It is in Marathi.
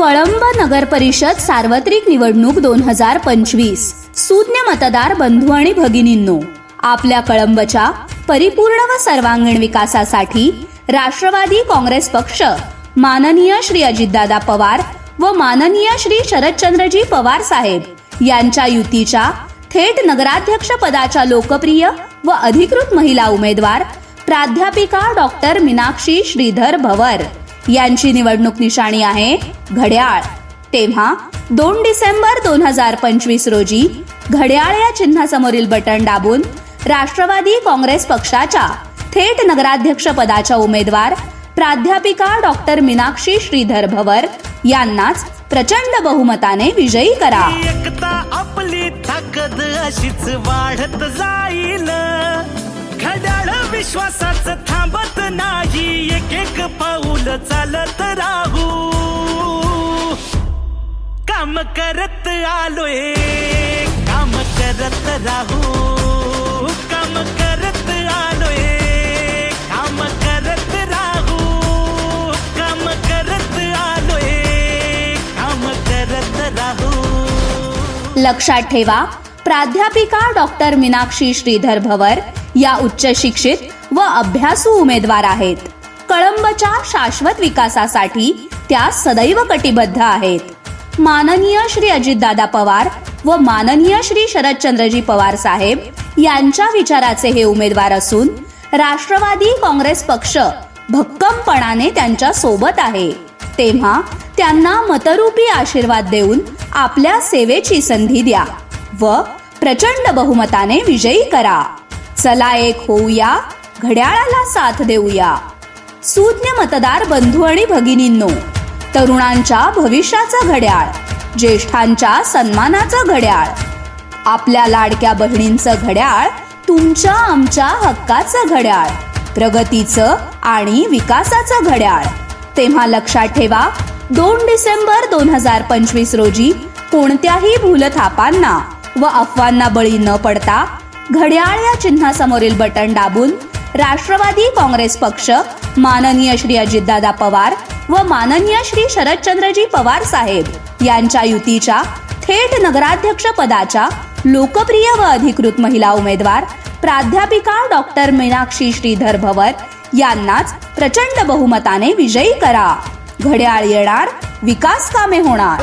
नगर परिषद सार्वत्रिक निवडणूक दोन हजार पंचवीस. सुज्ञ मतदार बंधू आणि भगिनींनो आपल्या कळंबच्या परिपूर्ण व सर्वांगीण विकासासाठी राष्ट्रवादी काँग्रेस पक्ष माननीय श्री अजितदादा पवार व माननीय श्री शरदचंद्रजी पवार साहेब यांच्या युतीच्या थेट नगराध्यक्ष पदाच्या लोकप्रिय व अधिकृत महिला उमेदवार प्राध्यापिका डॉक्टर मीनाक्षी श्रीधर भवर. यांची निवडणूक निशाणी आहे. घड्याळ. तेव्हा दोन डिसेंबर दोन हजार पंचवीस रोजी घड्याळ या चिन्हासमोरील बटन दाबून राष्ट्रवादी काँग्रेस पक्षाच्या थेट नगराध्यक्ष पदाच्या उमेदवार प्राध्यापिका डॉक्टर मीनाक्षी श्रीधर भवर यांनाच प्रचंड बहुमताने विजयी करा. एकता आपली ताकद अशीच वाढत जाईल. घड्याळ विश्वासाच थांबत नाही. एक एक पाऊल चालत राहू. काम करत आलोय काम करत राहू. काम करत आलोय काम करत राहू. काम करत आलोय काम करत राहू. लक्षात ठेवा प्राध्यापिका डॉक्टर मीनाक्षी श्रीधर भवर या उच्च शिक्षित व अभ्यासू उमेदवार आहेत. कळंबच्या शाश्वत विकासासाठी त्या सदैव कटिबद्ध आहेत. माननीय श्री अजितदादा पवार व माननीय श्री शरदचंद्रजी पवार साहेब यांच्या विचाराचे हे उमेदवार असून राष्ट्रवादी काँग्रेस पक्ष भक्कमपणाने त्यांच्यासोबत आहे. तेव्हा त्यांना मतरूपी आशीर्वाद देऊन आपल्या सेवेची संधी द्या व प्रचंड बहुमताने विजयी करा. चला एक होऊया घड्याळाला साथ देऊया. सुज्ञ मतदार बंधू आणि भगिनींनो तरुणांच्या भविष्याचं घड्याळ ज्येष्ठांच्या सन्मानाचं घड्याळ आपल्या लाडक्या बहिणींचं घड्याळ तुमच्या आमच्या हक्काचं घड्याळ प्रगतीचं आणि विकासाचं घड्याळ. तेव्हा लक्षात ठेवा दोन डिसेंबर दोन हजार पंचवीस रोजी कोणत्याही भूलथापांना व अफवांना बळी न पडता घड्याळ या चिन्हासमोरील बटन दाबून राष्ट्रवादी काँग्रेस पक्ष माननीय श्री अजितदादा पवार व माननीय श्री शरदचंद्रजी पवार साहेब यांच्या युतीच्या थेट नगराध्यक्ष पदाच्या लोकप्रिय व अधिकृत महिला उमेदवार प्राध्यापिका डॉक्टर मीनाक्षी श्रीधर भवर यांनाच प्रचंड बहुमताने विजयी करा. घड्याळ येणार विकास कामे होणार.